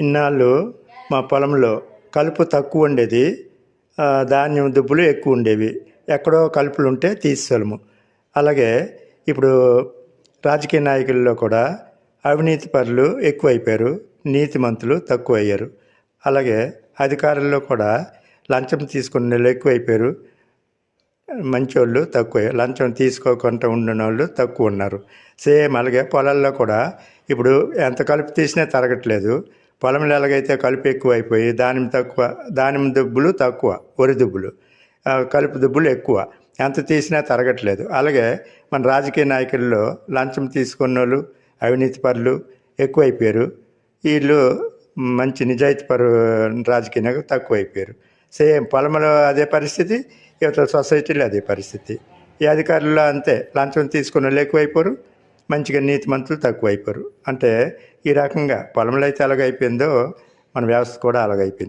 ఇన్నాళ్ళు మా పొలంలో కలుపు తక్కువ ఉండేది ధాన్యం దుబ్బులు ఎక్కువ ఉండేవి. ఎక్కడో కలుపులు ఉంటే తీసేవాళ్ళము అలాగే ఇప్పుడు రాజకీయ నాయకుల్లో కూడా అవినీతి పరులు ఎక్కువైపోయారు నీతిమంతులు తక్కువ అయ్యారు అలాగే అధికారుల్లో కూడా లంచం తీసుకున్న వాళ్ళు ఎక్కువైపోయారు మంచోళ్ళు తక్కువ లంచం తీసుకోకుండా ఉండిన వాళ్ళు తక్కువ ఉన్నారు. సేమ్ అలాగే పొలాల్లో కూడా ఇప్పుడు ఎంత కలుపు తీసినా తరగట్లేదు పొలంలో ఎలాగైతే కలుపు ఎక్కువైపోయి దానిమ్మ తక్కువ దానిమ్మ దుబ్బులు తక్కువ వరి దుబ్బులు కలుపు దుబ్బులు ఎక్కువ. ఎంత తీసినా తరగట్లేదు. అలాగే మన రాజకీయ నాయకుల్లో లంచం తీసుకున్న వాళ్ళు అవినీతి పరులు ఎక్కువైపోయారు. వీళ్ళు మంచి నిజాయితీ పరు రాజకీయ నాయకులు తక్కువైపోయారు. సేమ్ పొలంలో అదే పరిస్థితి ఇవతల సొసైటీలో అదే పరిస్థితి. ఈ అధికారుల్లో అంతే లంచం తీసుకున్న వాళ్ళు ఎక్కువైపోరు. మంచిగా నీతి మంతులు తక్కువైపోరు. అంటే ఈ రకంగా పొలంలో అయితే ఎలాగైపోయిందో మన వ్యవస్థ కూడా అలాగైపోయింది.